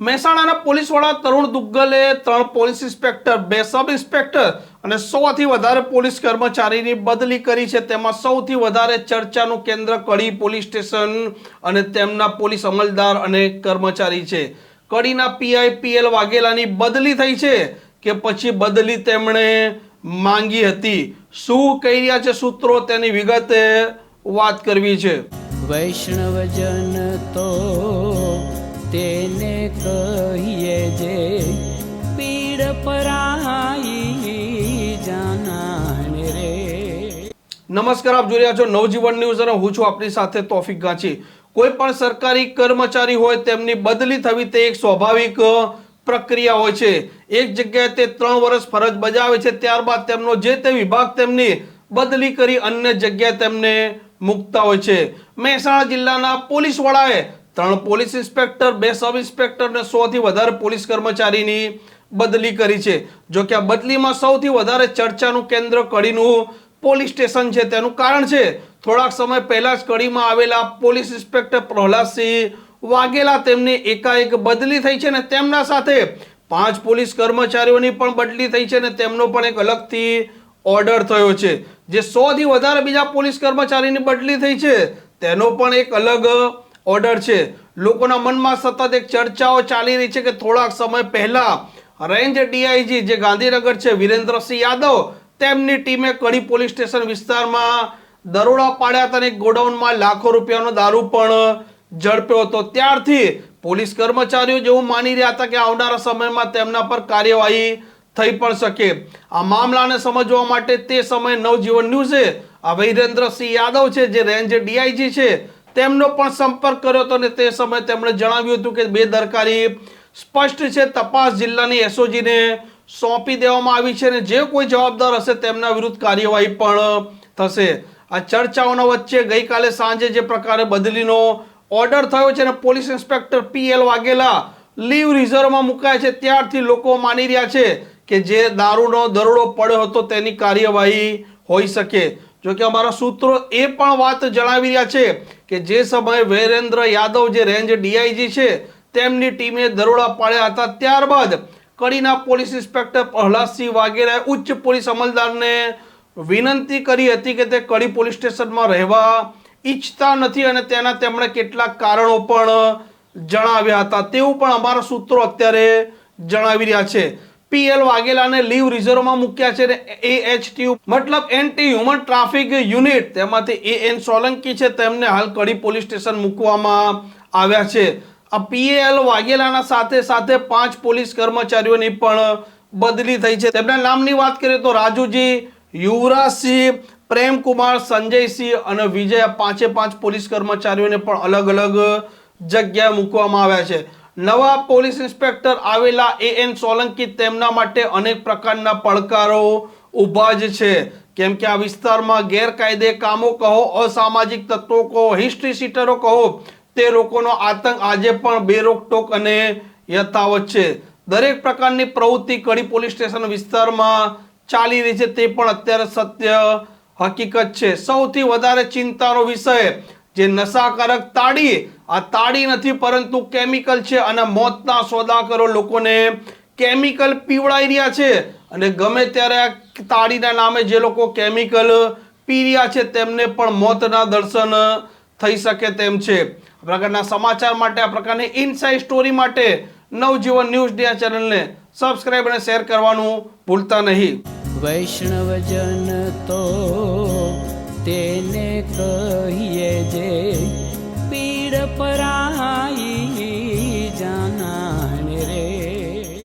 મહેસાણાના પોલીસ વડા તરુણ દુગ્ગલે ત્રણ પોલીસ ઇન્સ્પેક્ટર, બે સબ ઇન્સ્પેક્ટર અને સોથી વધારે પોલીસ કર્મચારીની બદલી કરી છે. તેમાં સૌથી વધારે ચર્ચાનું કેન્દ્ર કડી પોલીસ સ્ટેશન અને તેમના પોલીસ અમલદાર અને કર્મચારી છે. કડીના પીઆઈ પીએલ વાઘેલાની બદલી થઈ છે કે પછી બદલી તેમણે માંગી હતી. શું કહી રહ્યા છે સૂત્રો? તેની વિગતે વાત કરવી છે. વૈષ્ણવજન તો તેને કહીએ જે પીડ પરાઈ જાનાને રે. નમસ્કાર, આપ જોઈ રહ્યા છો નવજીવન ન્યૂઝ અને હું છું આપની સાથે તોફિક ગાંચી. કોઈ પણ સરકારી કર્મચારી હોય, તેમની બદલી થવી તે એક સ્વાભાવિક પ્રક્રિયા હોય છે. એક જગ્યાએ તે ત્રણ વર્ષ ફરજ બજાવે છે, ત્યારબાદ તેમનો જે તે વિભાગ તેમની બદલી કરી અન્ય જગ્યાએ તેમને મૂકતા હોય છે. મહેસાણા જિલ્લાના પોલીસ વડાએ ત્રણ પોલીસ ઇન્સ્પેક્ટર, બે સબ ઇન્સ્પેક્ટર અને સોથી વધારે પોલીસ કર્મચારીની બદલી કરી છે. જો કે આ બદલીમાં સૌથી વધારે ચર્ચાનું કેન્દ્ર કડીનું પોલીસ સ્ટેશન છે. તેનું કારણ છે, થોડાક સમય પહેલા જ કડીમાં આવેલા પોલીસ ઇન્સ્પેક્ટર પ્રહલાદસિંહ વાઘેલા તેમની એકાએક બદલી થઈ છે ને તેમના સાથે પાંચ પોલીસ કર્મચારીઓની પણ બદલી થઈ છે ને તેમનો પણ એક અલગથી ઓર્ડર થયો છે. જે સોથી વધારે બીજા પોલીસ કર્મચારીની બદલી થઈ છે, તેનો પણ એક અલગ ઓર્ડર છે. લોકોના મનમાં સતત એક ચર્ચાઓ ચાલી રહી છે કે થોડાક સમય પહેલા રેન્જ ડીઆઈજી જે ગાંધીનગર છે, વિરેન્દ્રસિંહ યાદવ તેમની ટીમે કડી પોલીસ સ્ટેશન વિસ્તારમાં દરોડા પાડ્યા હતા અને ગોડાઉનમાં લાખો રૂપિયાનો દારૂ પણ ઝડપ્યો હતો. ત્યારથી પોલીસ કર્મચારીઓ જેવું માની રહ્યા હતા કે આવનારા સમયમાં તેમના પર કાર્યવાહી થઈ પણ શકે. આ મામલાને સમજવા માટે તે સમયે નવજીવન ન્યૂઝે આ વિરેન્દ્રસિંહ યાદવ છે, જે રેન્જ ડીઆઈજી છે તેમનો પણ સંપર્ક કર્યો હતો અને તે સમયે તેમણે જણાવ્યું હતું કે બેદરકારી સ્પષ્ટ છે, તપાસ જિલ્લાની એસઓજીને સોંપી દેવામાં આવી છે અને જે કોઈ જવાબદાર હશે તેમના વિરુદ્ધ કાર્યવાહી પણ થશે. આ ચર્ચાઓના વચ્ચે ગઈકાલે સાંજે જે પ્રકારે બદલીનો ઓર્ડર થયો છે અને police inspector P L Vaghela leave રિઝર્વમાં મુકાય છે, ત્યારથી લોકો માની રહ્યા છે કે જે દારૂનો દરોડો પડ્યો હતો તેની કાર્યવાહી હોઈ શકે. જો કે અમારા સૂત્રો એ પણ વાત જણાવી રહ્યા છે કે જે સમયે વૈરેન્દ્ર યાદવ જે રેન્જ ડીઆઈજી છે, તેમની ટીમે દરોડા પાડ્યા હતા. ત્યારબાદ કડીના પોલીસ ઇન્સ્પેક્ટર પ્રહલાદસિંહ વાઘેલાએ ઉચ્ચ પોલીસ અમલદારને વિનંતી કરી હતી કે તે કડી પોલીસ સ્ટેશનમાં રહેવા ઈચ્છતા નથી અને તેના તેમણે કેટલાક કારણો પણ જણાવ્યા હતા. તેવું પણ અમારા સૂત્રો અત્યારે જણાવી રહ્યા છે. પીએલ વાઘેલાને લીવ રિઝર્વમાં મૂક્યા છે એ એચ ટી મતલબ એન્ટી હ્યુમન ટ્રાફિક યુનિટ તેમાંથી એ એન સોલંકી છે. તેમને હાલ કડી પોલીસ સ્ટેશન મૂકવામાં આવ્યા છે. આ પીએલ વાઘેલાના સાથે સાથે પાંચ પોલીસ કર્મચારીઓની પણ બદલી થઈ છે. તેમના નામની વાત કરીએ તો રાજુજી, યુવરાજસિંહ, પ્રેમકુમાર, સંજયસિંહ અને વિજય પાંચે પાંચ પોલીસ કર્મચારીઓને પણ અલગ અલગ જગ્યાએ મૂકવામાં આવ્યા છે. નવા પોલીસ ઇન્સ્પેક્ટર આવેલા એ એન સોલંકી તેમના માટે અનેક પ્રકારના પડકારો ઊભા જ છે. કેમ કે આ વિસ્તારમાં ગેરકાયદે કામો કહો, અસામાજિક તત્વો કહો હિસ્ટ્રી સીટરો કહો, તે લોકોનો આતંક આજે પણ બેરોકટોક અને યથાવત છે. દરેક પ્રકારની પ્રવૃત્તિ કડી પોલીસ સ્ટેશન વિસ્તારમાં ચાલી રહી છે, તે પણ અત્યારે સત્ય હકીકત છે. સૌથી વધારે ચિંતાનો વિષય, જે નશાકારક તાળી આ તાળી નથી, પરંતુ કેમિકલ છે અને મોતના સોદાગરો લોકોને કેમિકલ પીવડાવી રહ્યા છે. અને ગમે ત્યારે આ તાળીના નામે જે લોકો કેમિકલ પી રહ્યા છે, તેમને પણ મોતના દર્શન થઈ શકે તેમ છે. આ પ્રકારના સમાચાર માટે, આ પ્રકારની ઇનસાઇડ સ્ટોરી માટે નવજીવન ન્યૂઝ ડિયા ચેનલને સબસ્ક્રાઇબ અને શેર કરવાનું ભૂલતા નહીં. વૈષ્ણવજન તો તેને કહીએ જે પરાઈ જા